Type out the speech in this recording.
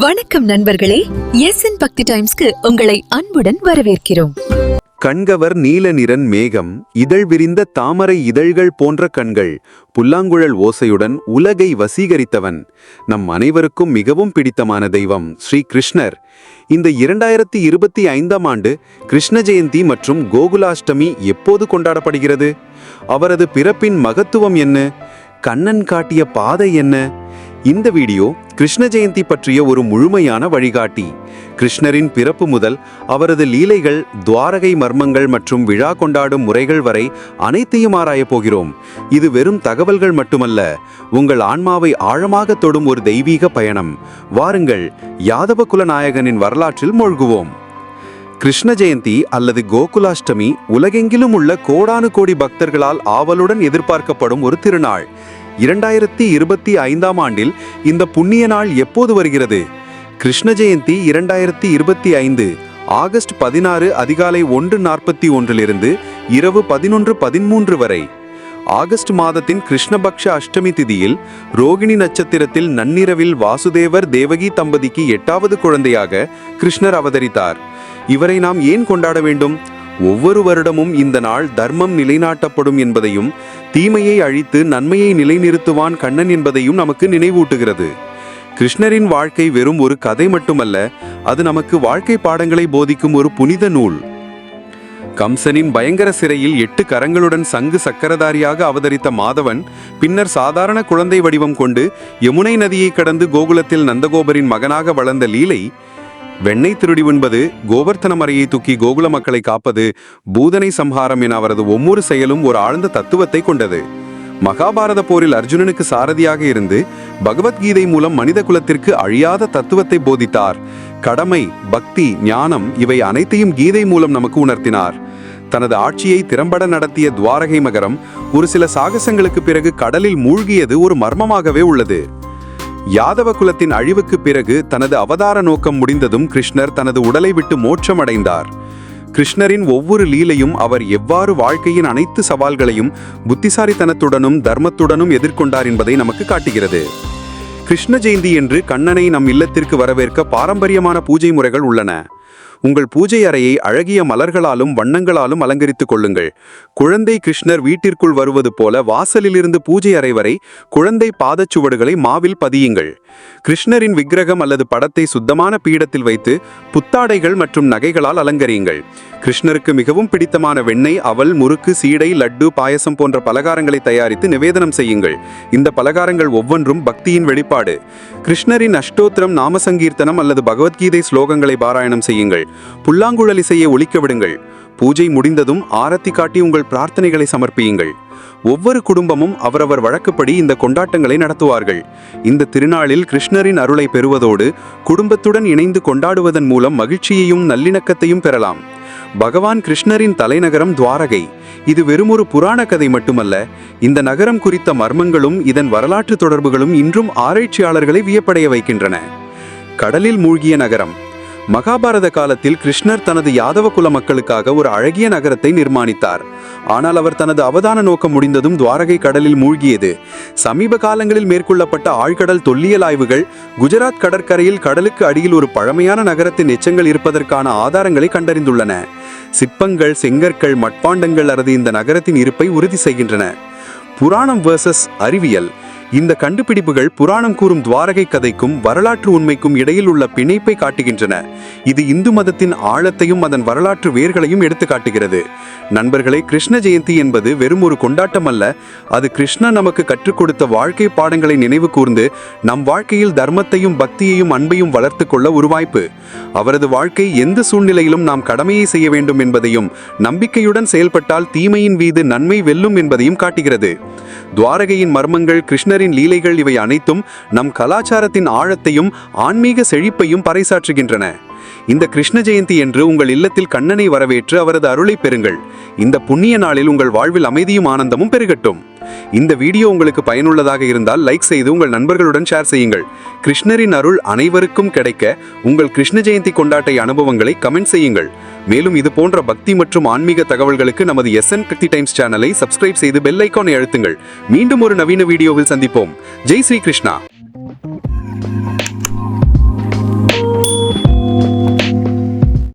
வணக்கம் நண்பர்களே. S N பக்தி டைம்ஸ்க்கு உங்களை அன்புடன் வரவேற்கிறோம். கண்கவர் நீல நிறன் மேகம் இதழ் விரிந்த தாமரை இதழ்கள் போன்ற கண்கள் புல்லாங்குழல் ஓசையுடன் உலகை வசீகரித்தவன். நம் அனைவருக்கும் மிகவும் பிடித்தமான தெய்வம் ஸ்ரீ கிருஷ்ணர். இந்த இரண்டாயிரத்தி இருபத்தி ஐந்தாம் ஆண்டு கிருஷ்ண ஜெயந்தி மற்றும் கோகுலாஷ்டமி எப்போது கொண்டாடப்படுகிறது? அவரது பிறப்பின் மகத்துவம் என்ன? கண்ணன் காட்டிய பாதை என்ன? இந்த வீடியோ கிருஷ்ண ஜெயந்தி பற்றிய ஒரு முழுமையான வழிகாட்டி. கிருஷ்ணரின் பிறப்பு முதல் அவரது லீலைகள் துவாரகை மர்மங்கள் மற்றும் விழா கொண்டாடும் முறைகள் வரை அனைத்தையும் ஆராயப் போகிறோம். இது வெறும் தகவல்கள் மட்டுமல்ல உங்கள் ஆன்மாவை ஆழமாக தொடும் ஒரு தெய்வீக பயணம். வாருங்கள் யாதவ குலநாயகனின் வரலாற்றில் மூழ்குவோம். கிருஷ்ண ஜெயந்தி அல்லது கோகுலாஷ்டமி உலகெங்கிலும் உள்ள கோடானு கோடி பக்தர்களால் ஆவலுடன் எதிர்பார்க்கப்படும் ஒரு திருநாள். இரண்டாயிரத்தி இருபத்தி ஐந்தாம் ஆண்டில் இந்த புண்ணிய நாள் எப்போது வருகிறது? கிருஷ்ண ஜெயந்தி இரண்டாயிரத்தி இருபத்தி ஐந்து ஆகஸ்ட் பதினாறு அதிகாலை ஒன்று நாற்பத்தி ஒன்றிலிருந்து இரவு பதினொன்று பதிமூன்று வரை. ஆகஸ்ட் மாதத்தின் கிருஷ்ணபக்ஷ அஷ்டமி திதியில் ரோகிணி நட்சத்திரத்தில் நன்னிரவில் வாசுதேவர் தேவகி தம்பதிக்கு எட்டாவது குழந்தையாக கிருஷ்ணர் அவதரித்தார். இவரை நாம் ஏன் கொண்டாட வேண்டும்? ஒவ்வொரு வருடமும் இந்த நாள் தர்மம் நிலைநாட்டப்படும் என்பதையும் தீமையை அழித்து நன்மையை நிலைநிறுத்துவான் கண்ணன் என்பதையும் நமக்கு நினைவூட்டுகிறது. கிருஷ்ணரின் வாழ்க்கை வெறும் ஒரு கதை மட்டுமல்ல அது நமக்கு வாழ்க்கை பாடங்களை போதிக்கும் ஒரு புனித நூல். கம்சனின் பயங்கர சிறையில் எட்டு கரங்களுடன் சங்கு சக்கரதாரியாக அவதரித்த மாதவன் பின்னர் சாதாரண குழந்தை வடிவம் கொண்டு யமுனை நதியை கடந்து கோகுலத்தில் நந்தகோபரின் மகனாக வளர்ந்த லீலை வெண்ணெய் திருடி உண்பது கோவர்த்தன மறையை தூக்கி கோகுல மக்களை காப்பது பூதனை சம்ஹாரம் என அவரது ஒவ்வொரு செயலும் ஒரு ஆழ்ந்த தத்துவத்தை கொண்டது. மகாபாரத போரில் அர்ஜுனனுக்கு சாரதியாக இருந்து பகவத்கீதை மூலம் மனித குலத்திற்கு அழியாத தத்துவத்தை போதித்தார். கடமை பக்தி ஞானம் இவை அனைத்தையும் கீதை மூலம் நமக்கு உணர்த்தினார். தனது ஆட்சியை திறம்பட நடத்திய துவாரகை மகரம் ஒரு சில சாகசங்களுக்கு பிறகு கடலில் மூழ்கியது ஒரு மர்மமாகவே உள்ளது. யாதவ குலத்தின் அழிவுக்கு பிறகு தனது அவதார நோக்கம் முடிந்ததும் கிருஷ்ணர் தனது உடலை விட்டு மோட்சமடைந்தார். கிருஷ்ணரின் ஒவ்வொரு லீலையும் அவர் எவ்வாறு வாழ்க்கையின் அனைத்து சவால்களையும் புத்திசாலித்தனத்துடனும் தர்மத்துடனும் எதிர்கொண்டார் என்பதை நமக்கு காட்டுகிறது. கிருஷ்ண ஜெயந்தி என்று கண்ணனை நம் இல்லத்திற்கு வரவேற்க பாரம்பரியமான பூஜை முறைகள் உள்ளன. உங்கள் பூஜை அறையை அழகிய மலர்களாலும் வண்ணங்களாலும் அலங்கரித்துக் கொள்ளுங்கள். குழந்தை கிருஷ்ணர் வீட்டிற்குள் வருவது போல வாசலிலிருந்து பூஜை அறை வரை குழந்தை பாதச்சுவடுகளை மாவில் பதியுங்கள். கிருஷ்ணரின் விக்கிரகம் அல்லது படத்தை சுத்தமான பீடத்தில் வைத்து புத்தாடைகள் மற்றும் நகைகளால் அலங்கரியுங்கள். கிருஷ்ணருக்கு மிகவும் பிடித்தமான வெண்ணெய் அவல் முறுக்கு சீடை லட்டு பாயசம் போன்ற பலகாரங்களை தயாரித்து நிவேதனம் செய்யுங்கள். இந்த பலகாரங்கள் ஒவ்வொன்றும் பக்தியின் வெளிப்பாடு. கிருஷ்ணரின் அஷ்டோத்திரம் நாமசங்கீர்த்தனம் அல்லது பகவத்கீதை ஸ்லோகங்களை பாராயணம் செய்யுங்கள். புல்லாங்குழல் இசையை ஒழிக்க விடுங்கள். பூஜை முடிந்ததும் ஆரத்தி காட்டி உங்கள் பிரார்த்தனைகளை சமர்ப்பியுங்கள். ஒவ்வொரு குடும்பமும் அவரவர் வழக்குப்படி இந்த கொண்டாட்டங்களை நடத்துவார்கள். இந்த திருநாளில் கிருஷ்ணரின் அருளை பெறுவதோடு குடும்பத்துடன் இணைந்து கொண்டாடுவதன் மூலம் மகிழ்ச்சியையும் நல்லிணக்கத்தையும் பெறலாம். பகவான் கிருஷ்ணரின் தலைநகரம் துவாரகை. இது வெறும் ஒரு புராண கதை மட்டுமல்ல இந்த நகரம் குறித்த மர்மங்களும் இதன் வரலாற்று தொடர்புகளும் இன்றும் ஆராய்ச்சியாளர்களை வியப்படைய வைக்கின்றன. கடலில் மூழ்கிய நகரம். மகாபாரத காலத்தில் கிருஷ்ணர் தனது யாதவ குல மக்களுக்காக ஒரு அழகிய நகரத்தை நிர்மாணித்தார். ஆனால் அவர் தனது அவதான நோக்கம் முடிந்ததும் துவாரகை கடலில் மூழ்கியது. சமீப காலங்களில் மேற்கொள்ளப்பட்ட ஆழ்கடல் தொல்லியல் ஆய்வுகள் குஜராத் கடற்கரையில் கடலுக்கு அடியில் ஒரு பழமையான நகரத்தின் எச்சங்கள் இருப்பதற்கான ஆதாரங்களை கண்டறிந்துள்ளன. சிற்பங்கள் செங்கற்கள் மட்பாண்டங்கள் அல்லது இந்த நகரத்தின் இருப்பை உறுதி செய்கின்றன. புராணம் வேர்சஸ் அறிவியல். இந்த கண்டுபிடிப்புகள் புராணம் கூறும் துவாரகை கதைக்கும் வரலாற்று உண்மைக்கும் இடையில் உள்ள பிணைப்பை காட்டுகின்றன. இது இந்து மதத்தின் ஆழத்தையும் அதன் வரலாற்று வேர்களையும் எடுத்து காட்டுகிறது. நண்பர்களே கிருஷ்ண ஜெயந்தி என்பது வெறும் ஒரு கொண்டாட்டம் அல்ல. அது கிருஷ்ணன் நமக்கு கற்றுக் கொடுத்த வாழ்க்கை பாடங்களை நினைவு கூர்ந்து நம் வாழ்க்கையில் தர்மத்தையும் பக்தியையும் அன்பையும் வளர்த்து கொள்ள ஒரு வாய்ப்பு அவரது வாழ்க்கை எந்த சூழ்நிலையிலும் நாம் கடமையை செய்ய வேண்டும் என்பதையும் நம்பிக்கையுடன் செயல்பட்டால் தீமையின் மீது நன்மை வெல்லும் என்பதையும் காட்டுகிறது. துவாரகையின் மர்மங்கள் கிருஷ்ணர் கிருஷ்ணரின் லீலைகள் இவை அனைத்தும் நம் கலாச்சாரத்தின் ஆழத்தையும் ஆன்மீக செழிப்பையும் பறைசாற்றுகின்றன. இந்த கிருஷ்ண ஜெயந்தி என்று உங்கள் இல்லத்தில் கண்ணனை வரவேற்று அவரது அருளை பெறுங்கள். இந்த புண்ணிய நாளில் உங்கள் வாழ்வில் அமைதியும் ஆனந்தமும் பெருகட்டும். இந்த வீடியோ உங்களுக்கு பயனுள்ளதாக இருந்தால் லைக் செய்து உங்கள் நண்பர்களுடன் ஷேர் செய்யுங்கள். கிருஷ்ணரின் அருள் அனைவருக்கும் கிடைக்க உங்கள் கிருஷ்ண ஜெயந்தி கொண்டாட்ட அனுபவங்களை கமெண்ட் செய்யுங்கள். மேலும் இது போன்ற பக்தி மற்றும் ஆன்மீக தகவல்களுக்கு நமது எஸ் என் கத்தி டைம்ஸ் சேனலை சப்ஸ்கிரைப் செய்து பெல் ஐக்கானை அழுத்துங்கள். மீண்டும் ஒரு நவீன வீடியோவில் சந்திப்போம். ஜெய் ஸ்ரீ கிருஷ்ணா.